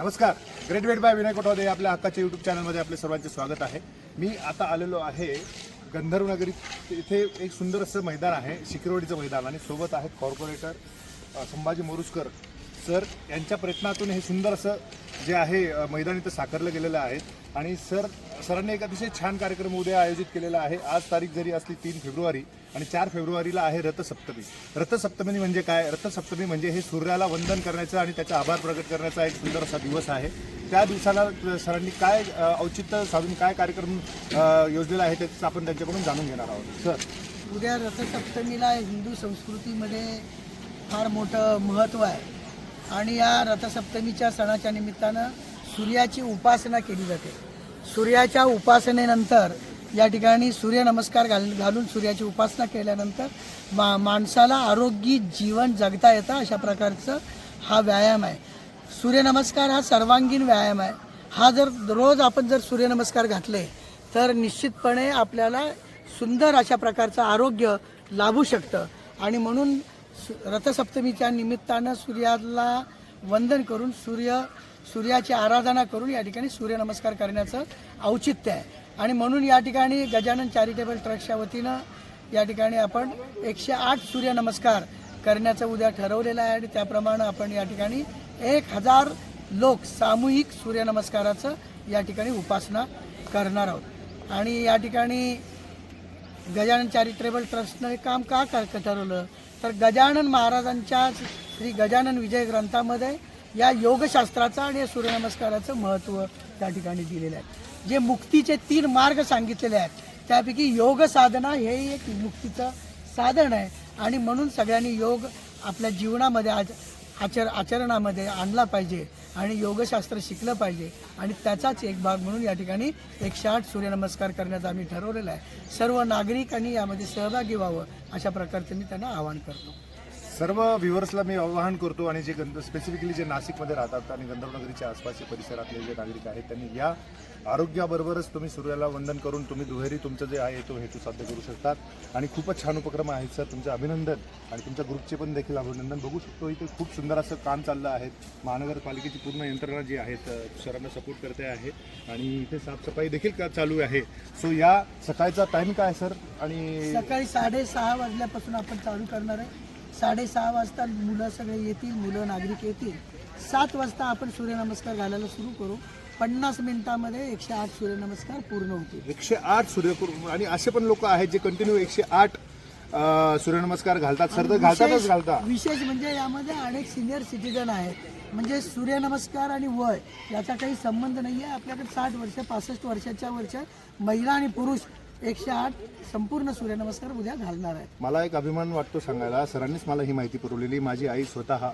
नमस्कार. Great wait by Vinay Kotwade आपल्या हक्काच्या यूट्यूब चॅनलमध्ये आपले सर्वांचे स्वागत आहे. मी आता आलेलो आहे गंधर्वनगरी इथे एक सुंदर असं मैदान आहे शिकरवडीचं मैदान आणि सोबत आहेत कॉर्पोरेटर संभाजी मोरुसकर. सर यांच्या प्रयत्नातून हे सुंदर असं जे आहे मैदानी मैदान इथं साकारलं गेलेलं आहे. आणि सर सरांनी एक अतिशय छान कार्यक्रम उद्या आयोजित केलेला आहे. आज तारीख जरी असली तीन फेब्रुवारी आणि चार फेब्रुवारीला आहे रथसप्तमी. रथसप्तमी म्हणजे काय? रथसप्तमी म्हणजे हे सूर्याला वंदन करण्याचं आणि त्याचा आभार प्रकट करण्याचा एक सुंदर असा दिवस आहे. त्या दिवसाला सरांनी काय औचित्य साधून काय कार्यक्रम योजलेला आहे त्याचं आपण त्यांच्याकडून जाणून घेणार आहोत. सर. उद्या रथसप्तमीला हिंदू संस्कृतीमध्ये फार मोठं महत्त्व आहे. आणि या रथसप्तमीच्या सणाच्या निमित्तानं सूर्याची उपासना केली जाते. सूर्याच्या उपासनेनंतर या ठिकाणी सूर्यनमस्कार घाल घालून सूर्याची उपासना केल्यानंतर मा माणसाला आरोग्य जीवन जगता येतं अशा प्रकारचं हा व्यायाम आहे. सूर्यनमस्कार हा सर्वांगीण व्यायाम आहे. हा जर रोज आपण जर सूर्यनमस्कार घातले तर निश्चितपणे आपल्याला सुंदर अशा प्रकारचं आरोग्य लाभू शकतं. आणि म्हणून रथसप्तमीच्या निमित्तानं सूर्याला वंदन करून सूर्य सूर्याची आराधना करून या ठिकाणी सूर्यनमस्कार करण्याचं औचित्य आहे. आणि म्हणून या ठिकाणी गजानन चॅरिटेबल ट्रस्टच्या वतीनं या ठिकाणी आपण एकशे आठ सूर्यनमस्कार करण्याचं उद्या ठरवलेलं आहे आणि त्याप्रमाणे आपण या ठिकाणी एक हजार लोक सामूहिक सूर्यनमस्काराचं या ठिकाणी उपासना करणार आहोत. आणि या ठिकाणी गजानन चॅरिटेबल ट्रस्टनं हे काम का कर ठरवलं? तर गजानन महाराजांच्या श्री गजानन विजय ग्रंथामध्ये या योगशास्त्राचं आणि या सूर्यनमस्काराचं महत्त्व त्या ठिकाणी दिलेलं आहे. जे मुक्तीचे तीन मार्ग सांगितलेले आहेत त्यापैकी योग साधना हे एक मुक्तीचं साधन आहे. आणि म्हणून सगळ्यांनी योग आपल्या जीवनामध्ये आज आचर आचरणामध्ये आणला पाहिजे. आणि योगशास्त्र शिकलं पाहिजे. आणि त्याचाच एक भाग म्हणून या ठिकाणी एकशे आठ सूर्यनमस्कार करण्याचं आम्ही ठरवलेलं आहे. सर्व नागरिकांनी यामध्ये सहभागी व्हावं अशा प्रकारचं मी त्यांना आवाहन करतो. सर्व व्ह्युअर्सला मी आवाहन करतो आणि जे गंध स्पेसिफिकली जे नाशिकमध्ये राहतात आणि गंधर्वनगरीच्या आसपासच्या परिसरातले जे नागरिक आहेत त्यांनी या आरोग्याबरोबरच तुम्ही सूर्याला वंदन करून तुम्ही दुहेरी तुमचं जे आहे तो हेतू साध्य करू शकतात. आणि खूपच छान उपक्रम आहेत सर. तुमचं अभिनंदन आणि तुमच्या ग्रुपचे पण देखील अभिनंदन. बघू शकतो इथे खूप सुंदर असं काम चाललं आहे. महानगरपालिकेची पूर्ण यंत्रणा जी आहेत सरांना सपोर्ट करते आहे. आणि इथे साफसफाई देखील का चालू आहे. सो या सकाळचा टाईम काय सर? आणि सकाळी साडेसहा वाजल्यापासून आपण चालू करणार आहे. साडेसहा वाजता मुलं सगळे येतील मुलं नागरिक येतील. सात वाजता आपण सूर्यनमस्कार घालायला सुरू करू. पन्नास मिनिटामध्ये एकशे आठ सूर्यनमस्कार पूर्ण होतील. एकशे आठ सूर्यकुर आणि असे पण लोक आहेत जे कंटिन्यू एकशे आठ सूर्यनमस्कार घालतात. सर तर घालतातच विशेष- घालता. विशेष म्हणजे यामध्ये अनेक सिनियर सिटीजन आहेत. म्हणजे सूर्यनमस्कार आणि वय याचा काही संबंध नाही आहे आपल्याकडे साठ वर्ष पासष्ट वर्षाच्या वरच्या महिला आणि पुरुष एकशे आठ संपूर्ण सूर्यनमस्कार उद्या घालणार आहेत. मला एक अभिमान वाटतो सांगायला. सरांनीच मला ही माहिती पुरवलेली. माझी आई स्वतः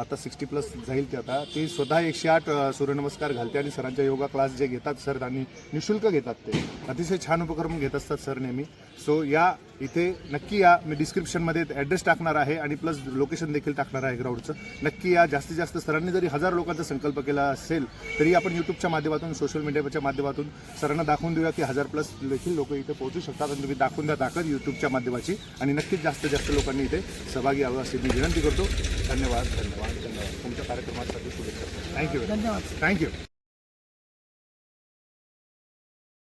आता सिक्स्टी प्लस जाईल ती आता ती स्वतः एकशे आठ सूर्यनमस्कार घालते आणि सरांच्या योगा क्लास जे घेतात सर आणि निशुल्क घेतात ते. अतिशय छान उपक्रम घेत असतात सर नेहमी. सो या इथे नक्की या मी डिस्क्रिप्शनमध्ये ॲड्रेस टाकणार आहे आणि प्लस लोकेशन देखील टाकणार आहे ग्राउंडचं नक्की या जास्तीत जास्त सरांनी जरी हजार लोकांचा संकल्प केला असेल तरी आपण यूट्यूबच्या माध्यमातून सोशल मीडियाच्या माध्यमातून सरांना दाखवून देऊया की हजार प्लस देखील लोक इथे पोहोचू शकतात आणि तुम्ही दाखवून द्या ताकद यूट्यूबच्या माध्यमाची. आणि नक्कीच जास्तीत जास्त लोकांनी इथे सहभागी यावं अशी मी विनंती करतो. धन्यवाद धन्यवाद धन्यवाद. तुमच्या कार्यक्रमासाठी शुभेच्छा. थँक्यू धन्यवाद. थँक्यू